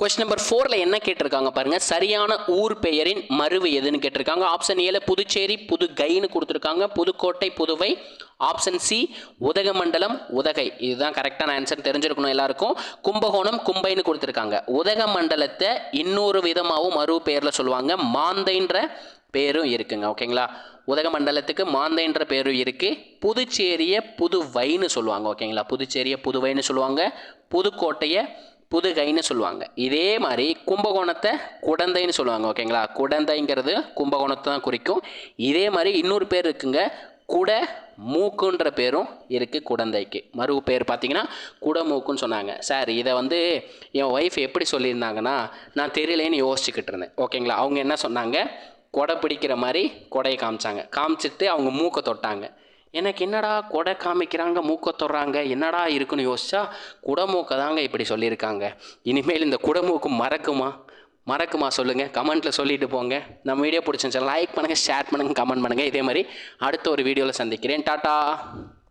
Question number ஃபோரில் என்ன கேட்டிருக்காங்க பாருங்க. சரியான ஊர் பெயரின் மருவு எதுன்னு கேட்டிருக்காங்க. ஆப்ஷன் ஏல புதுச்சேரி புது கைன்னு கொடுத்துருக்காங்க. Pudukkottai Puduvai. Option C Udhagamandalam Udhagai. இதுதான் கரெக்டான ஆன்சர் தெரிஞ்சிருக்கணும் எல்லாருக்கும். கும்பகோணம் கும்பைன்னு கொடுத்துருக்காங்க. உதகமண்டலத்தை இன்னொரு விதமாகவும் மறு பெயரில் சொல்லுவாங்க. மாந்தைன்ற பேரும் இருக்குங்க. ஓகேங்களா உதகமண்டலத்துக்கு மாந்தைன்ற பேரும் இருக்குது புதுச்சேரியை புதுவைன்னு சொல்லுவாங்க. ஓகேங்களா புதுச்சேரியை புதுவைன்னு சொல்லுவாங்க. புதுக்கோட்டையை புதுகைன்னு சொல்லுவாங்க. இதே மாதிரி கும்பகோணத்தை குடந்தைன்னு சொல்லுவாங்க ஓகேங்களா? குடந்தைங்கிறது கும்பகோணத்தை தான் குறிக்கும். இதே மாதிரி இன்னொரு பேர் இருக்குங்க. குட மூக்குன்ற பேரும் இருக்குது குடந்தைக்கு. மறு பேர் பார்த்தீங்கன்னா குடமூக்குன்னு சொன்னாங்க. சார் இதை வந்து என் ஒய்ஃப் எப்படி சொல்லியிருந்தாங்கன்னா நான் தெரியலேன்னு யோசிச்சுக்கிட்டு இருந்தேன். ஓகேங்களா? அவங்க என்ன சொன்னாங்க? கொடை பிடிக்கிற மாதிரி கொடையை காமிச்சாங்க. காமிச்சிட்டு அவங்க மூக்கை தொட்டாங்க. எனக்கு என்னடா கொடை காமிக்கிறாங்க மூக்கை தொடுறாங்க என்னடா இருக்குன்னு யோசிச்சா குடமூக்கை தாங்க இப்படி சொல்லியிருக்காங்க. இனிமேல் இந்த குடமூக்கு மறக்குமா? மறக்குமா சொல்லுங்கள் கமெண்ட்டில் சொல்லிட்டு போங்க. நம்ம வீடியோ பிடிச்சிருந்துச்சு லைக் பண்ணுங்கள் ஷேர் பண்ணுங்கள் கமெண்ட் பண்ணுங்கள் இதே மாதிரி அடுத்த ஒரு வீடியோவில் சந்திக்கிறேன். டாட்டா!